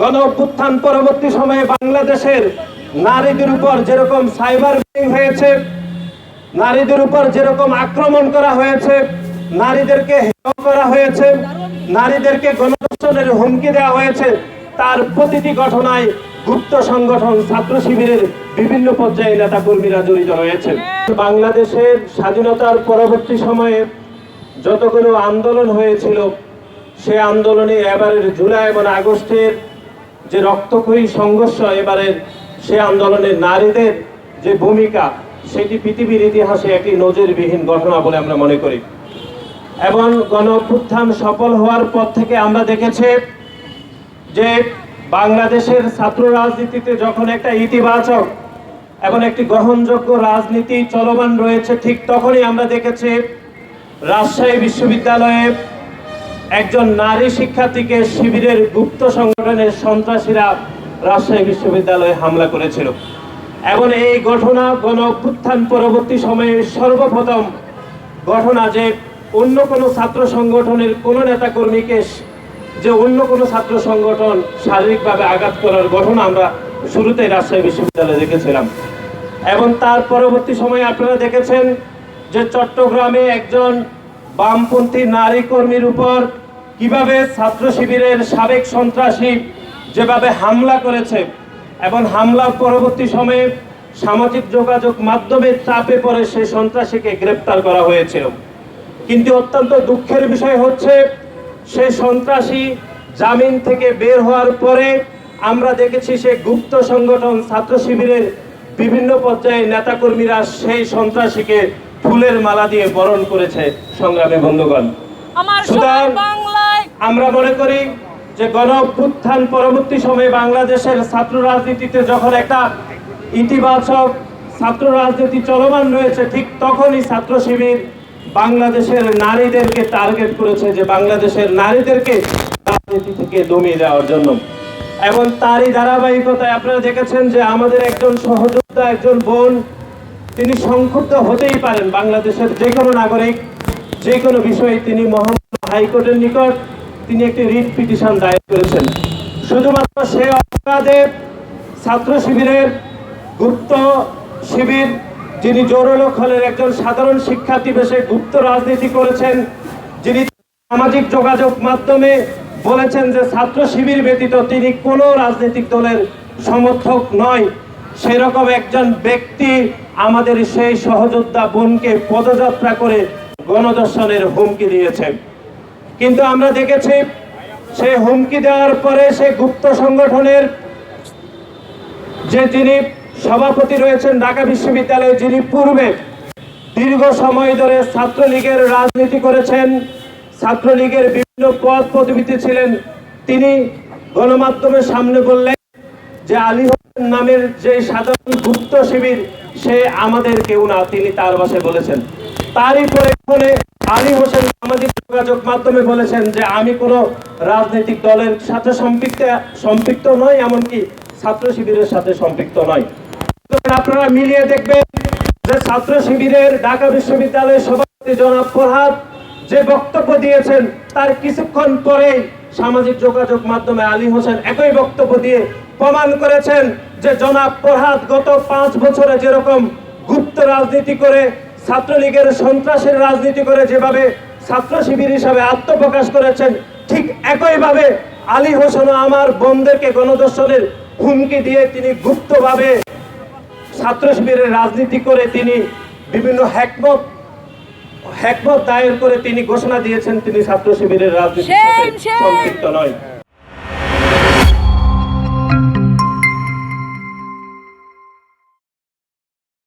গণ অভ্যুত্থান পরবর্তী সময়ে বাংলাদেশের নারীদের উপর যেরকম সাইবার হয়েছে, নারীদের উপর যেরকম আক্রমণ করা হয়েছে, নারীদেরকে হেয় করা হয়েছে, নারীদেরকে গণধর্ষণের হুমকি দেওয়া হয়েছে, তার প্রতিটি ঘটনায় গুপ্ত সংগঠন, ছাত্র শিবিরের বিভিন্ন পর্যায়ে নেতা কর্মীরা জড়িত রয়েছে। বাংলাদেশের স্বাধীনতার পরবর্তী সময়ে যতগুলো আন্দোলন হয়েছিল, সে আন্দোলনে এবারের জুলাই এবং আগস্টের যে রক্তক্ষয়ী সংঘর্ষ এবারের সে আন্দোলনের নারীদের যে ভূমিকা, সেটি পৃথিবীর ইতিহাসে একটি নজিরবিহীন ঘটনা বলে আমরা মনে করি। এবং গণ সফল হওয়ার পর থেকে আমরা দেখেছি যে বাংলাদেশের ছাত্র রাজনীতিতে যখন একটা ইতিবাচক এবং একটি গ্রহণযোগ্য রাজনীতি চলমান রয়েছে, ঠিক তখনই আমরা দেখেছি রাজশাহী বিশ্ববিদ্যালয়ে একজন নারী শিক্ষার্থীকে শিবিরের গুপ্ত সংগঠনের সন্ত্রাসীরা রাজশাহী বিশ্ববিদ্যালয়ে হামলা করেছিল। এবং এই ঘটনা গণ পরবর্তী সময়ে সর্বপ্রথম ঘটনা যে অন্য কোনো ছাত্র সংগঠনের কোনো নেতাকর্মীকে যে অন্য কোনো ছাত্র সংগঠন শারীরিকভাবে আঘাত করার ঘটনা আমরা শুরুতেই রাজশাহী বিশ্ববিদ্যালয়ে দেখেছিলাম। এবং তার পরবর্তী সময়ে আপনারা দেখেছেন যে চট্টগ্রামে একজন বামপন্থী নারী কর্মীর উপর কীভাবে ছাত্র শিবিরের সাবেক সন্ত্রাসী যেভাবে হামলা করেছে এবং হামলার পরবর্তী সময়ে সামাজিক যোগাযোগ মাধ্যমে চাপে পড়ে সেই সন্ত্রাসীকে গ্রেপ্তার করা হয়েছিল। কিন্তু অত্যন্ত দুঃখের বিষয় হচ্ছে সেই সন্ত্রাসী জামিন থেকে বের হওয়ার পরে আমরা দেখেছি সে গুপ্ত সংগঠন ছাত্র শিবিরের বিভিন্ন পর্যায়ে নেতাকর্মীরা সেই সন্ত্রাসীকে ফুলের মালা দিয়ে বরণ করেছে সংগ্রামী বন্ধুগণ। সুতরাং আমরা মনে করি যে গণ অভ্যুত্থান পরবর্তী সময়ে বাংলাদেশের ছাত্র রাজনীতিতে যখন একটা ইতিবাচক ছাত্র রাজনীতি চলমান রয়েছে, ঠিক তখনই ছাত্র শিবির বাংলাদেশের নারীদেরকে টার্গেট করেছে যে বাংলাদেশের নারীদেরকে রাজনীতি থেকে দমিয়ে দেওয়ার জন্য। এবং তারই ধারাবাহিকতায় আপনারা দেখেছেন যে আমাদের একজন সহযোদ্ধা, একজন বোন, তিনি সংক্ষুব্ধ হতেই পারেন বাংলাদেশের যে কোনো নাগরিক যে কোনো বিষয়ে তিনি মহামান্য হাইকোর্টের নিকট তিনি একটি রিট পিটিশন দায়ের করেছেন। শুধুমাত্র সে অপরাধে ছাত্র শিবিরের গুপ্ত শিবির, যিনি জোরলোক একজন সাধারণ শিক্ষার্থী বেশে গুপ্ত রাজনীতি করেছেন, যিনি সামাজিক যোগাযোগ মাধ্যমে বলেছেন যে ছাত্র শিবির ব্যতীত তিনি কোনো রাজনৈতিক দলের সমর্থক নয়। সেরকম একজন ব্যক্তি আমাদের সেই সহযোদ্ধা বোনকে পদযাত্রা করে গণদর্শনের হুমকি দিয়েছে কিন্তু আমরা দেখেছি সে হুমকি দেওয়ার পরে সে গুপ্ত সংগঠনের যে যিনি সভাপতি রয়েছেন ঢাকা বিশ্ববিদ্যালয়ে যিনি পূর্বে দীর্ঘ সময় ধরে ছাত্রলীগের রাজনীতি করেছেন, ছাত্রলীগের বিভিন্ন পদ পদবিতে ছিলেন, তিনি গণমাধ্যমের সামনে বললেন যে আলী হোসেন নামের যে সাধারণ গুপ্ত শিবির, সে আমাদের কেউ না, তিনি তার ভাষায় বলেছেন। তারই পরে আলী হোসেন সামাজিক যোগাযোগ মাধ্যমে বলেছেন যে আমি কোনো রাজনৈতিক দলের সাথে সম্পৃক্ত সম্পৃক্ত নয় এমনকি ছাত্র শিবিরের সাথে সম্পৃক্ত নয় আপনারা মিলিয়ে দেখবেন যে ছাত্র শিবিরের ঢাকা বিশ্ববিদ্যালয়ের সভাপতি জনাব ফরহাদ যে বক্তব্য দিয়েছেন, তার কিছুক্ষণ পরেই সামাজিক যোগাযোগ মাধ্যমে আলী হোসেন একই বক্তব্য দিয়ে প্রমাণ করেছেন যে জনাব ফরহাদ গত পাঁচ বছরে যেরকম গুপ্ত রাজনীতি করে ছাত্রলীগের সন্ত্রাসের রাজনীতি করে যেভাবে ছাত্র শিবির হিসাবে আত্মপ্রকাশ করেছেন ঠিক একইভাবে আলী হোসেন আমার বোনদেরকে গণদর্শনের হুমকি দিয়ে তিনি গুপ্তভাবে ছাত্র শিবিরের রাজনীতি করে তিনি বিভিন্ন হ্যাকমত হ্যাকমত দায়ের করে তিনি ঘোষণা দিয়েছেন তিনি ছাত্র শিবিরের রাজনীতির সাথে! সম্পৃক্ত নয়